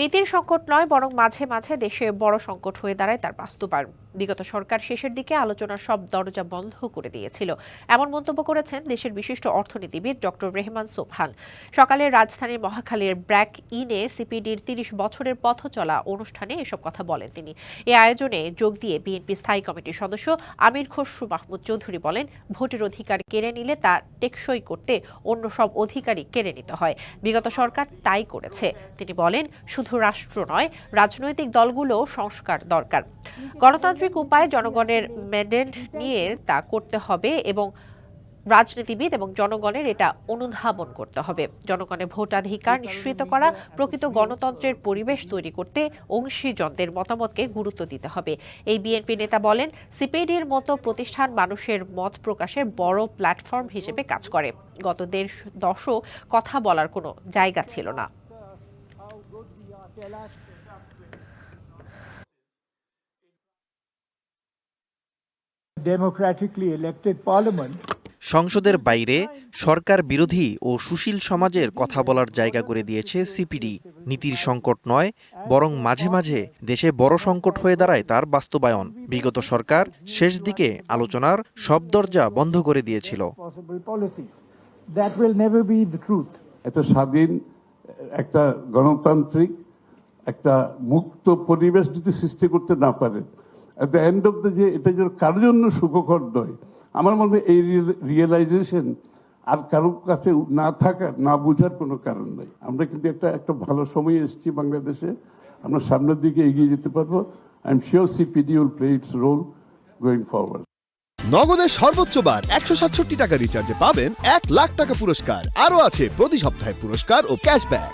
নীতির সংকট নয়, বরং মাঝে মাঝে দেশে বড় সংকট হয়ে দাঁড়ায় তার বাস্তবায়ন। বিগত সরকার শেষের দিকে আলোচনার সব দরজা বন্ধ করে দিয়েছিল। এমন মন্তব্য করেছেন দেশের বিশিষ্ট অর্থনীতিবিদ ডক্টর রেহমান সোবহান। সকালে রাজধানীর মহাখালীর ব্র্যাক ইনে সিপিডির তিরিশ বছরের পথ চলা অনুষ্ঠানে এসব কথা বলেন তিনি। এ আয়োজনে যোগ দিয়ে বিএনপি স্থায়ী কমিটির সদস্য আমির খসরু মাহমুদ চৌধুরী বলেন, ভোটের অধিকার কেড়ে নিলে তা টেকসই করতে অন্য সব অধিকারই কেড়ে নিতে হয়। বিগত সরকার তাই করেছে। তিনি বলেন, শুধু রাষ্ট্র নয়, রাজনৈতিক দলগুলো সংস্কার দরকার। গণতান্ত্রিক উপায়ে জনগণের ম্যান্ডেট নিয়ে তা করতে হবে এবং রাজনীতিবিদ এবং জনগণের এটা অনুধাবন করতে হবে। জনগণের ভোটাধিকার নিশ্চিত করা, প্রকৃত গণতন্ত্রের পরিবেশ তৈরি করতে অংশীজনদের মতামতকে গুরুত্ব দিতে হবে। এই বিএনপি নেতা বলেন, সিপিডির মতো প্রতিষ্ঠান মানুষের মত প্রকাশের বড় প্ল্যাটফর্ম হিসেবে কাজ করে। গত দেড় দশক কথা বলার কোনো জায়গা ছিল না। সংসদের বাইরে সরকার বিরোধী ও সুশীল সমাজের কথা বলার জায়গা করে দিয়েছে সিপিডি। নীতির সংকট নয় বরং মাঝে মাঝে দেশে বড় সংকট হয়ে দাঁড়ায় তার বাস্তবায়ন। বিগত সরকার শেষ দিকে আলোচনার সব দরজা বন্ধ করে দিয়েছিল. একটা স্বাধীন একটা গণতান্ত্রিক, একটা মুক্ত পরিবেশ যদি সৃষ্টি করতে না পারে at the end of the যে এটা যেন কারোর জন্য সুখকর নয়। আমার মনে এই রিয়েলাইজেশন আর কারোর কাছে না থাকার, না বোঝার কোনো কারণ নাই। আমরা কিন্তু একটা একটা ভালো সময় এসেছি বাংলাদেশে। আমরা সামনের দিকে এগিয়ে যেতে পারব। I am sure CPD will play its role going forward নগদের সর্বোচ্চ বার একশো সাতষট্টি টাকা রিচার্জে পাবেন এক লাখ টাকা পুরস্কার। আরও আছে প্রতি সপ্তাহে পুরস্কার ও ক্যাশব্যাক